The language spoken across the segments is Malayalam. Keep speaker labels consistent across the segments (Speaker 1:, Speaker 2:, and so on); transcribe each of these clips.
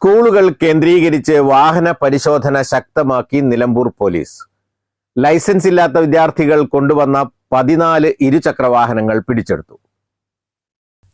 Speaker 1: സ്കൂളുകൾ കേന്ദ്രീകരിച്ച് വാഹന പരിശോധന ശക്തമാക്കി നിലമ്പൂർ പോലീസ്. ലൈസൻസ് ഇല്ലാത്ത വിദ്യാർത്ഥികൾ കൊണ്ടുവന്ന പതിനാല് ഇരുചക്ര വാഹനങ്ങൾ പിടിച്ചെടുത്തു.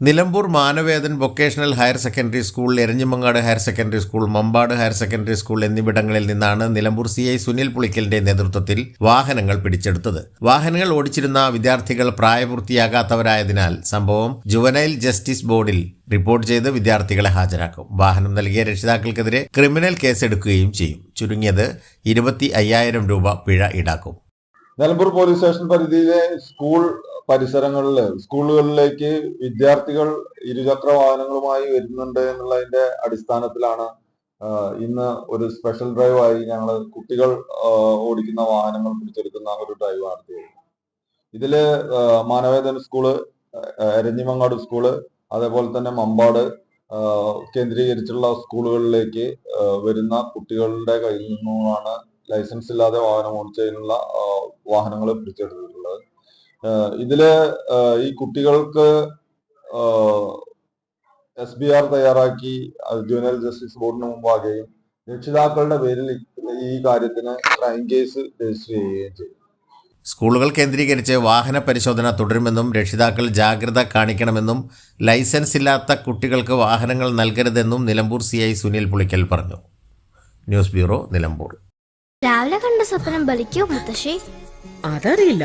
Speaker 2: Nilambur Manavedan vocational higher secondary school Eranjimangad higher secondary school Mambad higher secondary school എന്നിവിടങ്ങളിൽ നിന്നാണ് നിലമ്പൂർ സി ഐ സുനിൽ പുളിക്കലിന്റെ നേതൃത്വത്തിൽ വാഹനങ്ങൾ പിടിച്ചെടുത്തത്. വാഹനങ്ങൾ ഓടിച്ചിരുന്ന വിദ്യാർത്ഥികൾ പ്രായപൂർത്തിയാകാത്തവരായതിനാൽ സംഭവം ജുവനൈൽ ജസ്റ്റിസ് ബോർഡിൽ റിപ്പോർട്ട് ചെയ്ത് വിദ്യാർത്ഥികളെ ഹാജരാക്കും. വാഹനം നൽകിയ രക്ഷിതാക്കൾക്കെതിരെ ക്രിമിനൽ കേസെടുക്കുകയും ചെയ്യും. ചുരുങ്ങിയത് ഇരുപത്തി അയ്യായിരം രൂപ പിഴ ഈടാക്കും.
Speaker 3: നിലമ്പൂർ പോലീസ് സ്റ്റേഷൻ പരിധിയിലെ സ്കൂൾ പരിസരങ്ങളിൽ സ്കൂളുകളിലേക്ക് വിദ്യാർത്ഥികൾ ഇരുചക്ര വാഹനങ്ങളുമായി വരുന്നുണ്ട് എന്നുള്ളതിന്റെ അടിസ്ഥാനത്തിലാണ് ഇന്ന് ഒരു സ്പെഷ്യൽ ഡ്രൈവായി ഞങ്ങൾ കുട്ടികൾ ഓടിക്കുന്ന വാഹനങ്ങൾ പിടിച്ചെടുക്കുന്ന ഒരു ഡ്രൈവ് നടത്തിയത് ഇതിൽ മാനവേദൻ സ്കൂൾ എരഞ്ഞിമങ്ങാട് സ്കൂൾ അതേപോലെ തന്നെ മമ്പാട് കേന്ദ്രീകരിച്ചുള്ള സ്കൂളുകളിലേക്ക് വരുന്ന കുട്ടികളുടെ കയ്യിൽ നിന്നുമാണ് ലൈസൻസ് ഇല്ലാതെ വാഹനം ഓടിച്ചതിനുള്ള വാഹനങ്ങൾ പിടിച്ചെടുത്തിട്ടുള്ളത്. ഇതിൽ ഈ കുട്ടികൾക്ക് എസ് ബി ആർ തയ്യാറാക്കി ജുവനൽ ജസ്റ്റിസ് ബോർഡിന് മുമ്പാകുകയും രക്ഷിതാക്കളുടെ പേരിൽ ഈ കാര്യത്തിന് ക്രൈം കേസ് രജിസ്റ്റർ ചെയ്യുകയും ചെയ്തു.
Speaker 2: സ്കൂളുകൾ കേന്ദ്രീകരിച്ച് വാഹന പരിശോധന തുടരുമെന്നും രക്ഷിതാക്കൾ ജാഗ്രത കാണിക്കണമെന്നും ലൈസൻസ് ഇല്ലാത്ത കുട്ടികൾക്ക് വാഹനങ്ങൾ നൽകരുതെന്നും നിലമ്പൂർ സി ഐ സുനിൽ പുളിക്കൽ പറഞ്ഞു. News bureau Nilambur.
Speaker 4: രാവിലെ കണ്ട സ്വപ്നം ബലിക്കോ മുത്തശ്ശി?
Speaker 5: അതറിയില്ല.